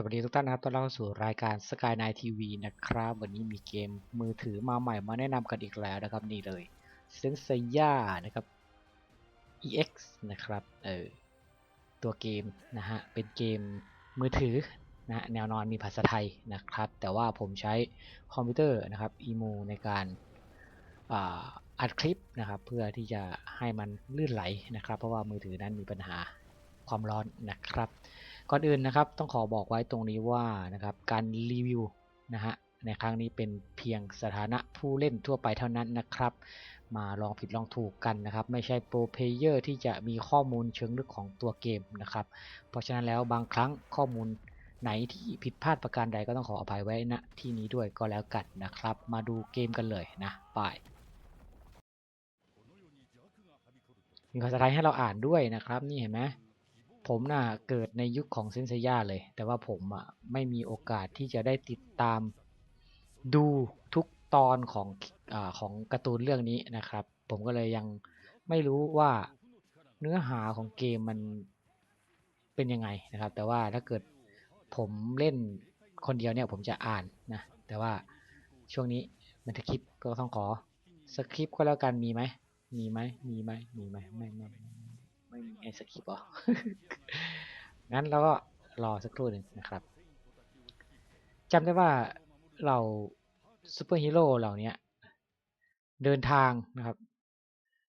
สวัสดีทุกท่านนะครับต้อนรับเข้าสู่รายการ Sky n i g h TV นะครับ วันนี้มีเกมมือถือมาใหม่มาแนะนำกันอีกแล้วนะครับ นี่เลย s e n s e y a นะครับ EX นะครับ เออ ตัวเกมนะฮะ เป็นเกมมือถือนะฮะแนวนอนมีภาษาไทยนะครับ แต่ว่าผมใช้คอมพิวเตอร์นะครับ EMU ในการอัดคลิปนะครับ เพื่อที่จะให้มันลื่นไหลนะครับ เพราะว่ามือถือนั้นมีปัญหาความร้อนนะครับ ก่อนอื่นนะครับต้องขอบอกไว้ตรงนี้ว่านะครับการรีวิวนะฮะในครั้งนี้เป็นเพียงสถานะผู้เล่นทั่วไปเท่านั้นนะครับ มาลองผิดลองถูกกันนะครับ ไม่ใช่โปรเพเยอร์ที่จะมีข้อมูลเชิงลึกของตัวเกมนะครับ เพราะฉะนั้นแล้วบางครั้งข้อมูลไหนที่ผิดพลาดประการใดก็ต้องขออภัยไว้ณที่นี้ด้วยก็แล้วกันนะครับ มาดูเกมกันเลยนะไปมีภาษาไทยให้เราอ่านด้วยนะครับ นี่เห็นไหม ผมน่ะเกิดในยุคของเซนเซย่าเลย แต่ว่าผมอะไม่มีโอกาสที่จะได้ติดตามดูทุกตอนของอาของการ์ตูนเรื่องนี้นะครับ ผมก็เลยยังไม่รู้ว่าเนื้อหาของเกมมันเป็นยังไงนะครับ แต่ว่าถ้าเกิดผมเล่นคนเดียวเนี่ยผมจะอ่านนะแต่ว่าช่วงนี้มันจะคลิปก็ต้องขอสคริปต์ก็แล้วกันมีไหมมีไหมมีไหมมีไหมไม่ไม่ ไอ้สคริปต์หรองั้นเราก็รอสักครู่หนึ่งนะครับจำได้ว่าเราซูเปอร์ฮีโร่เหล่านี้เดินทางนะครับ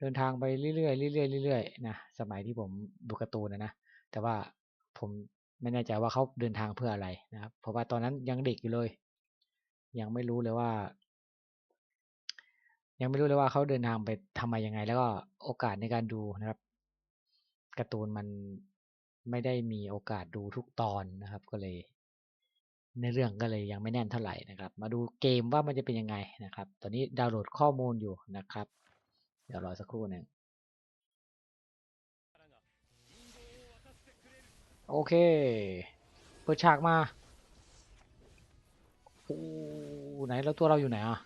เดินทางไปเรื่อยๆเรื่อยๆเรื่อยๆนะสมัยที่ผมดูการ์ตูนนะนะแต่ว่าผมไม่แน่ใจว่าเขาเดินทางเพื่ออะไรนะครับ เพราะว่าตอนนั้นยังเด็กอยู่เลย ยังไม่รู้เลยว่า ยังไม่รู้เลยว่าเขาเดินทางไปทำมายังไง แล้วก็โอกาสในการดูนะครับ การ์ตูนมันไม่ได้มีโอกาสดูทุกตอนนะครับ ก็เลย ในเรื่องก็เลยยังไม่แน่นเท่าไหร่นะครับ มาดูเกมว่ามันจะเป็นยังไงนะครับ ตอนนี้ดาวน์โหลดข้อมูลอยู่นะครับ เดี๋ยวรอสักครู่หนึ่งโอเค เปิดฉากมาโอ้ไหนแล้วตัวเราอยู่ไหนอะ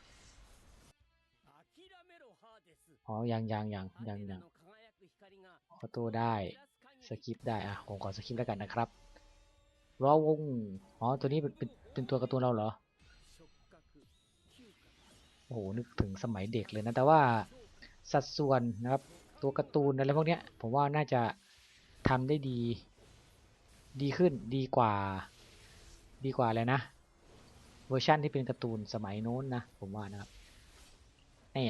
อ๋อ ยังยังยังยังยัง ออโต้ได้สกิปได้อะผมขอสกิปแล้วกันนะครับรอวงอ๋อตัวนี้เป็นเป็นตัวการ์ตูนเราเหรอโอ้โหนึกถึงสมัยเด็กเลยนะแต่ว่าสัดส่วนนะครับตัวการ์ตูนอะไรพวกเนี้ยผมว่าน่าจะทำได้ดี ดีขึ้นดีกว่า ดีกว่าเลยนะ เวอร์ชั่นที่เป็นการ์ตูนสมัยโน้นนะผมว่านะครับเนี่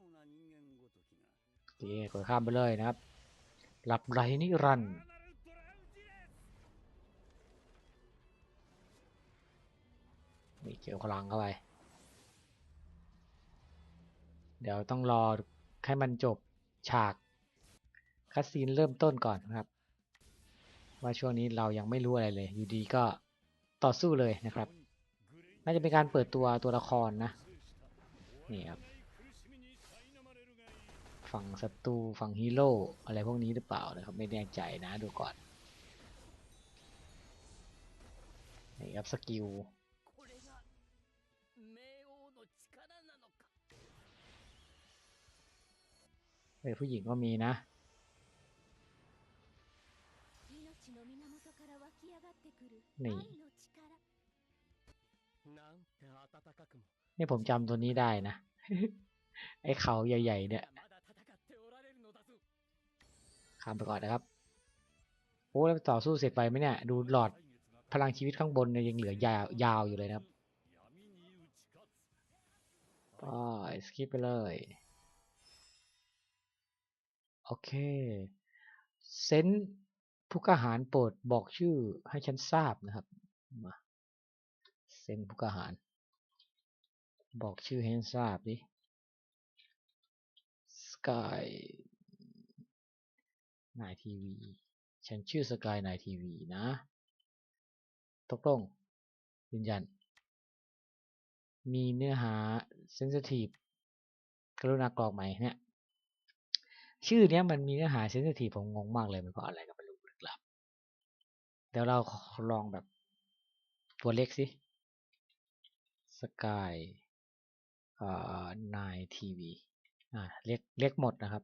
ยโอเคกดข้ามไปเลยนะครับ หลับไหลนิรันดร์นี่เกี่ยวพลังเข้าไป เดี๋ยวต้องรอให้มันจบฉากคัสซีนเริ่มต้นก่อนนะครับ ว่าช่วงนี้เรายังไม่รู้อะไรเลย อยู่ดีก็ต่อสู้เลยนะครับ น่าจะเป็นการเปิดตัวตัวละครนะ นี่ครับ ฝั่งศัตรูฝั่งฮีโร่อะไรพวกนี้หรือเปล่านะครับไม่แน่ใจนะดูก่อนนี่ครับสกิลเฮ้ผู้หญิงก็มีนะนี่นี่ผมจำตัวนี้ได้นะ ไอ้เขาใหญ่ๆเนี่ย ข้ามไปก่อนนะครับโอ้แล้วต่อสู้เสร็จไปไหมเนี่ย ดูหลอดพลังชีวิตข้างบนเนี่ยยังเหลือยาวยาวอยู่เลยนะครับก็สกิปไปเลย โอเค เซนผู้กหารโปรดบอกชื่อให้ฉันทราบนะครับมาเซนผู้กหาร บอกชื่อให้ฉันทราบดิสกาย นายทีวี ฉันชื่อสกายนายทีวีนะ ตกลง ยืนยัน มีเนื้อหาเซนซิทีฟกรุณากรอกไหมเนี่ย ชื่อเนี้ยมันมีเนื้อหาเซนซิทีฟผมงงมากเลยมันก็อะไรก็ไม่รู้ลึกลับ เดี๋ยวเราลองแบบตัวเล็กสิสกายเอ่อนายทีวีอ่าเล็กเล็กหมดนะครับ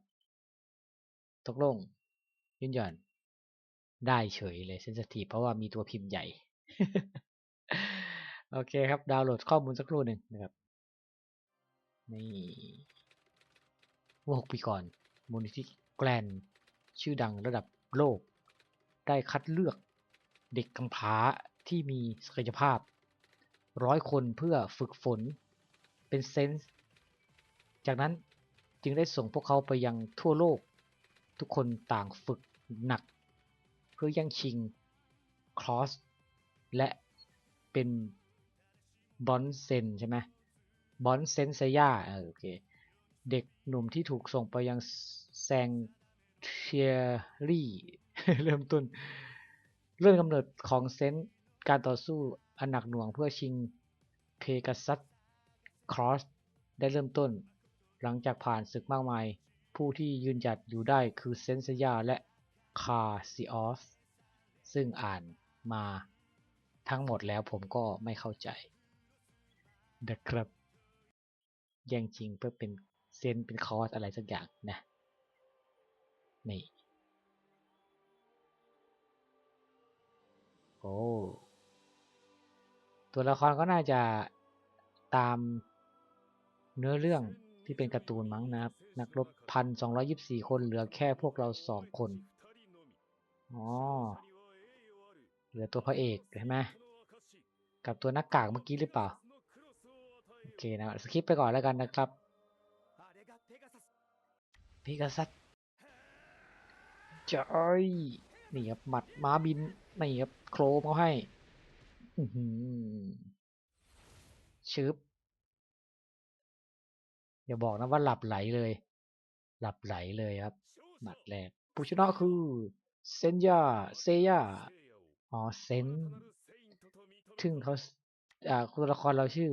ตกลง ยืนยันได้เฉยเลยเซน i ทีฟเพราะว่ามีตัวพิมพ์ใหญ่ โอเคครับ ดาวน์โหลดข้อมูลสักครู่หนึ่งนะครับ นี่เมื่อหกปีก่อนมูลนิธิแกลนชื่อดังระดับโลก ได้คัดเลือกเด็กกำพร้าที่มีศักยภาพร้อยคนเพื่อฝึกฝนเป็นเซนส์จากนั้นจึงได้ส่งพวกเขาไปยังทั่วโลก ทุกคนต่างฝึกหนัก เพื่อแย่งชิงครอสและเป็นบอนเซนใช่ไหมบอนเซนเซย่าโอเคเด็กหนุ่มที่ถูกส่งไปยังแซงเทียรี่เริ่มต้น เรื่องกำเนิดของเซนการต่อสู้อันหนักหน่วงเพื่อชิงเพก a ซัสครอสได้เริ่มต้น หลังจากผ่านศึกมากมาย ผู้ที่ยืนหยัดอยู่ได้คือเซนเซยาและคาซิออสซึ่งอ่านมาทั้งหมดแล้วผมก็ไม่เข้าใจนะครับแย่งชิงเพื่อเป็นเซนเป็นคอสอะไรสักอย่างนะนี่โอ้ตัวละครก็น่าจะตามเนื้อเรื่อง ที่เป็นการ์ตูนมั้งนะครับ นักรบพันสองยิบสี่คนเหลือแค่พวกเราสองคน อ๋อ เหลือตัวพระเอกใช่ไหมกับตัวน้ากากเมื่อกี้หรือเปล่า โอเคนะสคิปไปก่อนแล้วกันนะครับพีกาซัสจอยนี่ครับหมัดม้าบินนี่ครับโครมเขาให้ อืชึบ อย่าบอกนะว่าหลับไหลเลย หลับไหลเลยครับหมัดแรกผู้ชนะคือเซนยาเซยาอ๋อเซนซึ่งเขาอ่าตัวละครเราชื่อ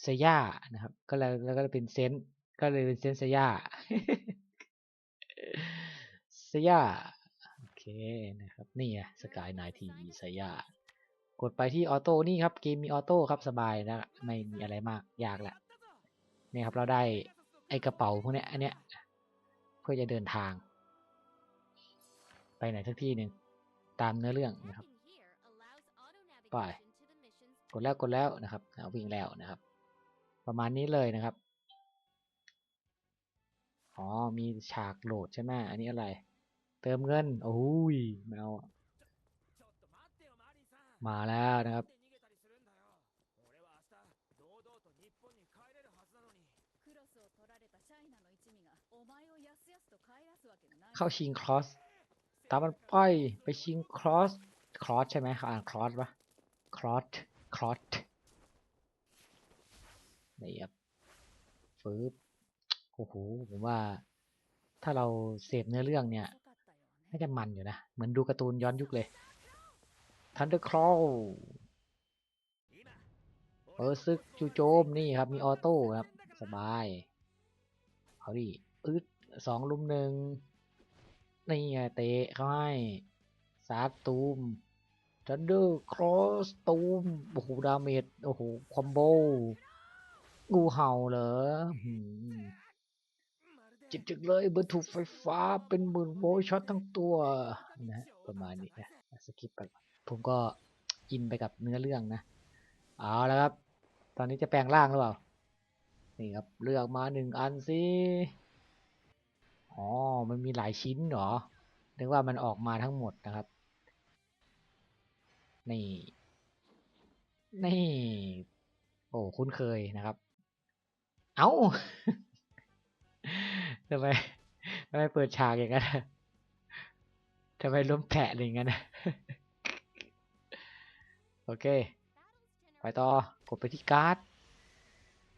เซย่านะครับ ก็เลยแล้วก็เป็นเซนก็เลยเป็นเซนเซย่าเซย่าโอเคนะครับ นี่ไงสกายนายทีเซย่ากดไปที่ออโต้นี่ครับ เกมมีออโต้ครับสบายนะ ไม่มีอะไรมากยากแหละ เนี่ยครับเราได้ไอกระเป๋าพวกเนี้ยอันเนี้ยเพื่อจะเดินทาง ไปไหนสักที่หนึ่งตามเนื้อเรื่องนะครับไปกดแล้วกดแล้วนะครับเอาวิ่งแล้วนะครับ ประมาณนี้เลยนะครับอ๋อมีฉากโหลดใช่ไหมอันนี้อะไร เติมเงินโอ้ยมาเอามาแล้วนะครับ เข้าชิงครอสตามมันไปไปชิงครอสครอสใช่ไหมเขาอ่านครอสปะครอสครอสนี่ครับฟืบโอ้โหผมว่า ถ้าเราเสพเนื้อเรื่องเนี่ยน่าจะมันอยู่นะ เหมือนดูการ์ตูนย้อนยุคเลย Thunder Claw เปิดซึกจูโจมนี่ครับ มีออโต้ครับ สบาย เอาดิอึด สองลุมหนึ่งนี่ไงเตะเขาให้สาตูม Thunder Cross ตูมโอ้โหดาเมจโอ้โหคอมโบงูเห่าเหรอจิบจึกเลยเบอร์ถูกไฟฟ้าเป็นหมื่นโวลต์ช็อตทั้งตัวนะฮะประมาณนี้นะสกิปไปผมก็อินไปกับเนื้อเรื่องนะ เอาแล้วครับ ตอนนี้จะแปลงร่างหรือเปล่า นี่ครับ เลือกมาหนึ่งอันสิ อ๋อ มันมีหลายชิ้นเหรอนึกว่ามันออกมาทั้งหมดนะครับ นี่ นี่ โอ้ คุ้นเคยนะครับ เอ้าทำไมทำไมเปิดฉากอย่างนั้นทำไมล้มแผะอย่างนั้นโอเค ไปต่อ กดไปที่การ์ด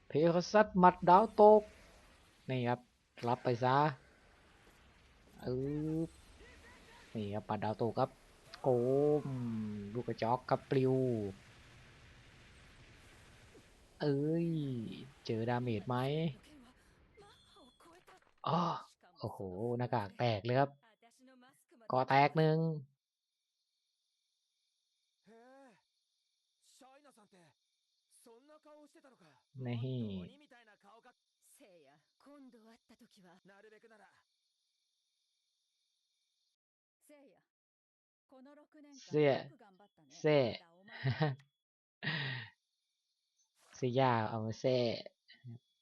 เพคซัดมัดดาวตก นี่ครับ รับไปซะ ออนี่ครับปัดดาวตกครับ โกมลูกกระจอกกับปลิว เอ้ย เจอดาเมจไหมอ๋อโอ้โห หน้ากากแตกเลยครับกอแตกหนึ่งนี่ เสียเซ่สียาเอามาเซ่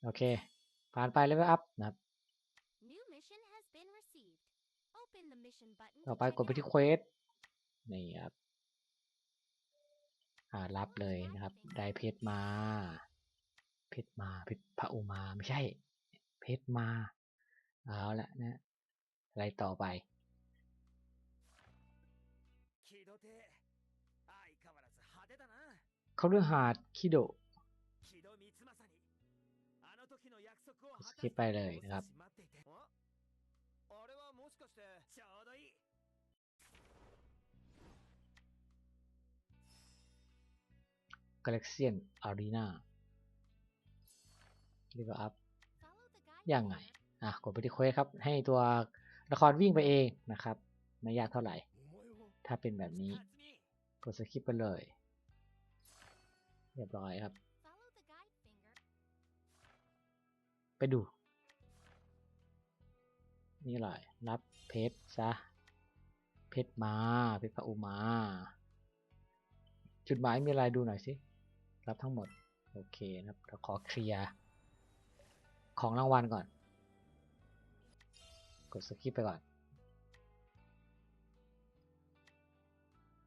โอเค ผ่านไปเลเวลอัพนะครับ ต่อไปกดไปที่เควสนี่ครับอ่ารับเลยนะครับ ได้เพชรมา เพชรมา เพชรพระอุมา ไม่ใช่ เพชรมา เอาละนะ อะไรต่อไป เขาเรืฤหาดคิโดสกิปไปเลยนะครับกาแล็กเซียนอารีนาเรียกว่าอัพยังไง อะ กดไปที่เควสครับ ให้ตัวละครวิ่งไปเองนะครับ ไม่ยากเท่าไหร่ ถ้าเป็นแบบนี้ กดสกิปไปเลย เรียบร้อยครับ Follow the guide finger. ไปดู นี่เลยรับเพชรซะ เพชรมา เพชรพระอุมา จุดหมายมีอะไรดูหน่อยสิ รับทั้งหมด โอเคนะครับเราขอเคลียร์ของรางวัลก่อน กดสกิปไปก่อน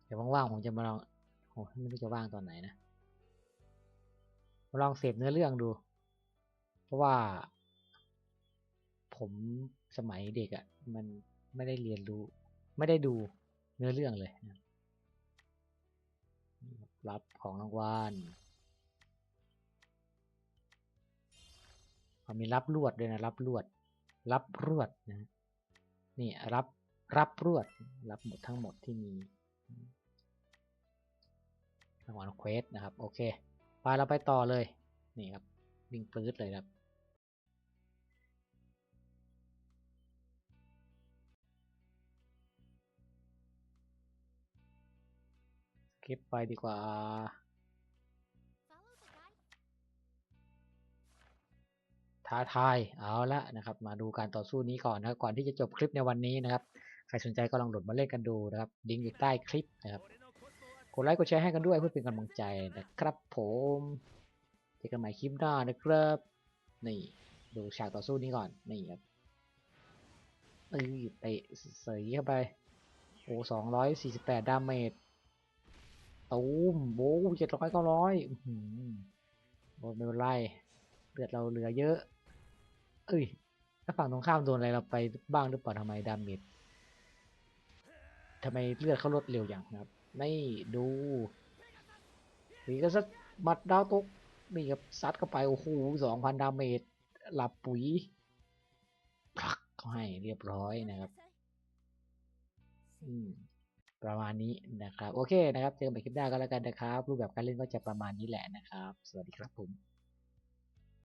เดี๋ยวว่างๆผมจะมาลองโอ้ไม่รู้จะว่างตอนไหนนะมา ลองเสพเนื้อเรื่องดู เพราะว่าผมสมัยเด็กอะ่ะ มันไม่ได้เรียนรู้ ไม่ได้ดูเนื้อเรื่องเลยนะรับของรางวัลเขามีรับรวดด้วยนะรับรวด รับรวดนะนี่รับรับรวด รับหมดทั้งหมดที่มีรางวัลเควสนะครับ โอเค ไปเราไปต่อเลย นี่ครับวิ่งปื้ดเลยครับคลิปไปดีกว่า ท้าทาย เอาละนะครับ มาดูการต่อสู้นี้ก่อนนะก่อนที่จะจบคลิปในวันนี้นะครับ ใครสนใจก็ลองโหลดมาเล่นกันดูนะครับดิงอยู่ใต้คลิปนะครับ กดไลค์กดแชร์ให้กันด้วยเพื่อเป็นกำลังใจนะครับผมเจอกันใหม่คลิปหน้านะครับ นี่ ดูฉากต่อสู้นี้ก่อน นี่ครับเอ้ยเตะเสยเข้าไป โอ้สองร้อยสี่สิบแปดดาเมจตูมโบ้เจ็ดร้อยเก้าร้อยโอ้ไม่เป็นไรเลือดเราเหลือเยอะ เอ้ยถ้าฝั่งตรงข้ามโดนอะไรเราไปบ้างหรือเปล่าทำไมดาเมจทำไมเลือดเขาลดเร็วอย่างนะครับ นี่ดูมีก็สักหมัดดาวตกนี่ครับซัดเข้าไป โอ้โหสองพันดาเมจหลับปุ๋ยพลักเขาให้เรียบร้อยนะครับ อืมประมาณนี้นะครับ โอเคนะครับ เจอกันใหม่คลิปหน้าก็แล้วกันนะครับ รูปแบบการเล่นก็จะประมาณนี้แหละนะครับ สวัสดีครับผม